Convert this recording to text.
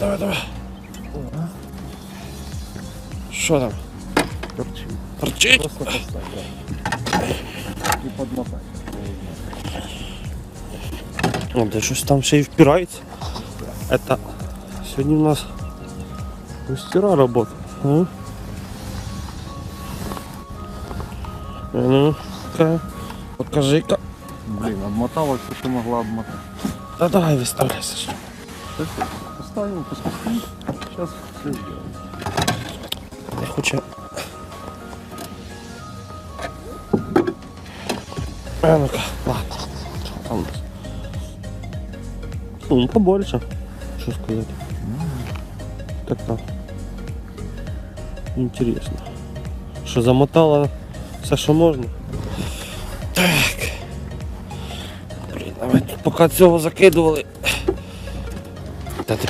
Давай, давай. Що там? Торчит. Торчить? Просто поставь, да. И подмотай. О, да щось там ще й впирається. Это сьогодні у нас мастера работа. А? А Ну, ка покажи-ка. Блин, обмотала все, что могла обмотать. Да давай выставляй, Саша. Так, стоит. Сейчас все сделаем. Я хочу. А ну-ка, ладно. Там у? Ну, побольше. Что сказать? Так-то. Интересно. Что замотала все, що можна? Так. Блін, тут поки цього закидували. Та ти